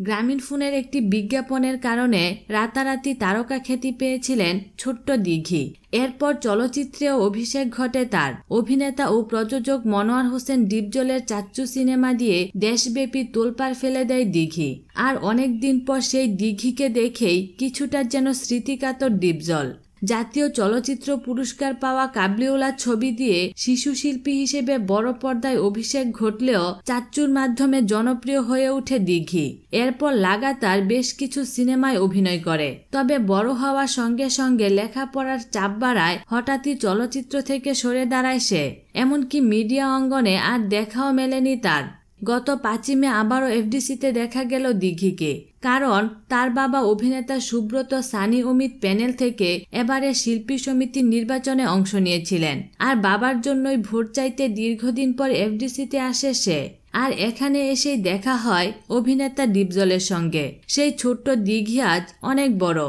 গ্রামীণ ফোনের একটি বিজ্ঞাপনের কারণে রাতারাতি তারকা খ্যাতি পেয়েছিলেন ছোট্ট দিঘি। এরপর চলচ্চিত্রে অভিষেক ঘটে তার। অভিনেতা ও প্রযোজক মনোয়ার হোসেন ডিপজলের চাচ্চু সিনেমা দিয়ে দেশব্যাপী তোলপার ফেলে দেয় দিঘি। আর অনেক দিন পর সেই দিঘিকে দেখেই কিছুটা যেন স্মৃতিকাতর ডিপজল। জাতীয় চলচ্চিত্র পুরস্কার পাওয়া কাবলিওলা ছবি দিয়ে শিশু শিল্পী হিসেবে বড় পর্দায় অভিষেক ঘটলেও চাচ্চুর মাধ্যমে জনপ্রিয় হয়ে ওঠে দিঘি। এরপর লাগাতার বেশ কিছু সিনেমায় অভিনয় করে। তবে বড় হওয়ার সঙ্গে সঙ্গে লেখাপড়ার চাপ বাড়ায় হঠাৎই চলচ্চিত্র থেকে সরে দাঁড়ায় সে। এমনকি মিডিয়া অঙ্গনে আর দেখাও মেলেনি তার। গত পাঁচই মে আবারও এফডিসিতে দেখা গেল দিঘিকে। কারণ তার বাবা অভিনেতা সুব্রত সানি অমিত প্যানেল থেকে এবারে শিল্পী সমিতির নির্বাচনে অংশ নিয়েছিলেন। আর বাবার জন্যই ভোট চাইতে দীর্ঘদিন পর এফডিসিতে আসে সে। আর এখানে এসেই দেখা হয় অভিনেতা ডিপজলের সঙ্গে। সেই ছোট্ট দিঘি আজ অনেক বড়।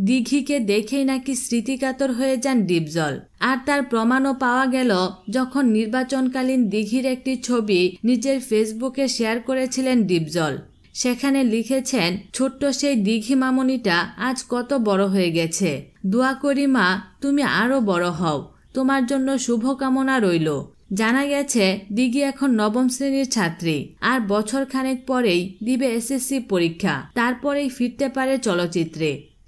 দিঘিকে দেখেই নাকি স্মৃতিকাতর হয়ে যান ডিপজল। আর তার প্রমাণও পাওয়া গেল যখন নির্বাচনকালীন দিঘির একটি ছবি নিজের ফেসবুকে শেয়ার করেছিলেন ডিপজল। সেখানে লিখেছেন, ছোট্ট সেই দিঘি মামনিটা আজ কত বড় হয়ে গেছে। দোয়া করি মা, তুমি আরও বড় হও। তোমার জন্য শুভকামনা রইল। জানা গেছে, দিঘি এখন নবম শ্রেণির ছাত্রী। আর বছর খানেক পরেই দিবে এসএসসি পরীক্ষা। তারপরেই ফিরতে পারে চলচ্চিত্রে।